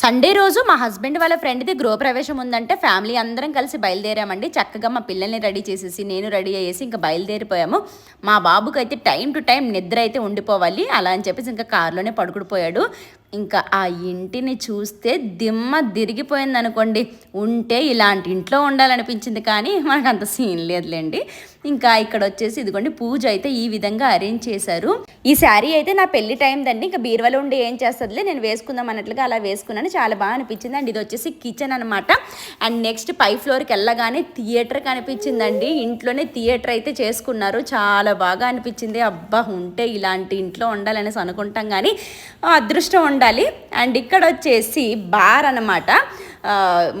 Sunday రోజు మా husband వాళ్ళ ఫ్రెండ్ది గృహప్రవేశం ఉందంటే ఫ్యామిలీ అందరం కలిసి బయలుదేరామండి. చక్కగా మా పిల్లల్ని రెడీ చేసేసి నేను రెడీ అయ్యేసి ఇంకా బయలుదేరిపోయాము. మా బాబుకి అయితే టైం టు టైం నిద్ర అయితే ఉండిపోవాలి. అలా అని చెప్పేసి ఇంకా కారులోనే పడుకుడిపోయాడు ఇంకా ఆ ఇంటిని చూస్తే దిమ్మ తిరిగిపోయింది అనుకోండి ఉంటే ఇలాంటి ఇంట్లో ఉండాలనిపించింది కానీ మనకు అంత సీన్ లేదులేండి. ఇంకా ఇక్కడ వచ్చేసి ఇదిగోండి పూజ అయితే ఈ విధంగా అరేంజ్ చేశారు. ఈ శారీ అయితే నా పెళ్ళి టైం దండి ఇంకా బీరువలో ఉండి ఏం చేస్తుందిలే నేను వేసుకుందాం అన్నట్లుగా అలా వేసుకున్నాను. చాలా బాగా అనిపించింది అండ్ ఇది వచ్చేసి కిచెన్ అనమాట అండ్ నెక్స్ట్ పై ఫ్లోర్కి వెళ్ళగానే థియేటర్ కనిపించిందండి. ఇంట్లోనే థియేటర్ అయితే చేసుకున్నారు. చాలా బాగా అనిపించింది. అబ్బా ఉంటే ఇలాంటి ఇంట్లో ఉండాలనేసి అనుకుంటాం కానీ అదృష్టం ఉండాలి అండ్ ఇక్కడ వచ్చేసి బార్ అనమాట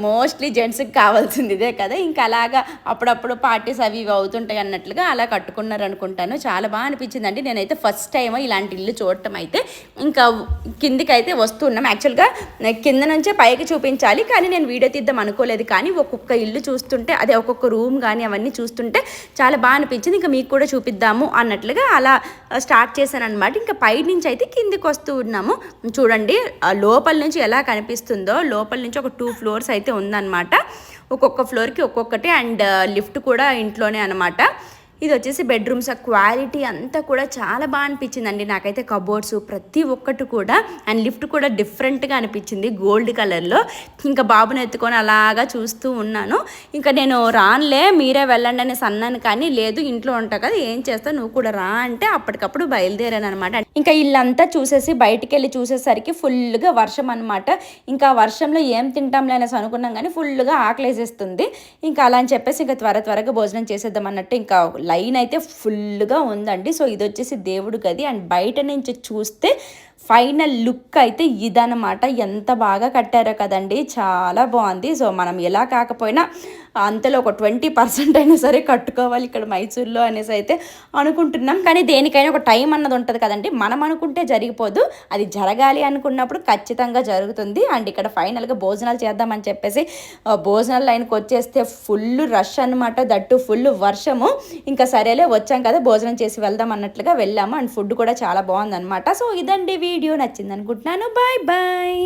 మోస్ట్లీ జెంట్స్కి కావాల్సింది ఇదే కదా. ఇంకా అలాగా అప్పుడప్పుడు పార్టీస్ అవి ఇవి అవుతుంటాయి అన్నట్లుగా అలా కట్టుకున్నారు అనుకుంటాను చాలా బాగా అనిపించిందండి. నేనైతే ఫస్ట్ టైం ఇలాంటి ఇల్లు చూడటం అయితే ఇంకా కిందికి అయితే వస్తున్నాం యాక్చువల్గా కింద నుంచే పైకి చూపించాలి కానీ నేను వీడియో తీద్దాం అనుకోలేదు. కానీ ఒక్కొక్క ఇల్లు చూస్తుంటే అదే ఒక్కొక్క రూమ్ కానీ అవన్నీ చూస్తుంటే చాలా బాగా అనిపించింది. ఇంకా మీకు కూడా చూపిద్దాము అన్నట్లుగా అలా స్టార్ట్ చేశాను అనమాట ఇంకా పై నుంచి అయితే కిందికి వస్తూ ఉన్నాము. చూడండి లోపల నుంచి ఎలా కనిపిస్తుందో లోపల నుంచి ఒక టూ ఫ్లోర్స్ అయితే ఉందన్నమాట. ఒక్కొక్క ఫ్లోర్కి ఒక్కొక్కటి అండ్ లిఫ్ట్ uh, కూడా ఇంట్లోనే అనమాట ఇది వచ్చేసి బెడ్రూమ్స్ ఆ క్వాలిటీ అంతా కూడా చాలా బాగా అనిపించిందండి. నాకైతే కబోర్డ్స్ ప్రతి ఒక్కటి కూడా అండ్ లిఫ్ట్ కూడా డిఫరెంట్గా అనిపించింది గోల్డ్ కలర్లో ఇంకా బాబుని ఎత్తుకొని అలాగా చూస్తూ ఉన్నాను. ఇంకా నేను రానులే మీరే వెళ్ళండి అనేసి అన్నాను కానీ లేదు ఇంట్లో ఉంటా కదా ఏం చేస్తావు? నువ్వు కూడా రా అంటే అప్పటికప్పుడు బయలుదేరాను అనమాట ఇంకా ఇల్లంతా చూసేసి బయటికి వెళ్ళి చూసేసరికి ఫుల్గా వర్షం అనమాట ఇంకా వర్షంలో ఏం తింటాంలే అనేసి అనుకున్నాం కానీ ఫుల్గా ఆకలేసేస్తుంది. ఇంకా అలా అని చెప్పేసి ఇంకా త్వర త్వరగా భోజనం చేసేద్దాం అన్నట్టు ఇంకా లైన్ అయితే ఫుల్గా ఉందండి. సో ఇది వచ్చేసి దేవుడు గది. అండ్ బయట నుంచి చూస్తే ఫైనల్ లుక్ అయితే ఇదనమాట ఎంత బాగా కట్టారో కదండి. చాలా బాగుంది. సో మనం ఎలా కాకపోయినా అంతలో ఒక ట్వంటీ పర్సెంట్ అయినా సరే కట్టుకోవాలి ఇక్కడ మైసూర్లో అనేసి అయితే అనుకుంటున్నాం. కానీ దేనికైనా ఒక టైం అన్నది ఉంటుంది కదండి. మనం అనుకుంటే జరిగిపోదు. అది జరగాలి అనుకున్నప్పుడు ఖచ్చితంగా జరుగుతుంది. అండ్ ఇక్కడ ఫైనల్గా భోజనాలు చేద్దామని చెప్పేసి భోజనాలు భోజనాల లైన్కి వచ్చేస్తే ఫుల్ రష్ అనమాట దట్టు ఫుల్ వర్షము. ఇంకా సరేలే వచ్చాం కదా భోజనం చేసి వెళ్దాం అన్నట్లుగా వెళ్ళాము. అండ్ ఫుడ్ కూడా చాలా బాగుందన్నమాట. సో ఇదండి వీడియో నచ్చింది అనుకుంటున్నాను బాయ్ బాయ్.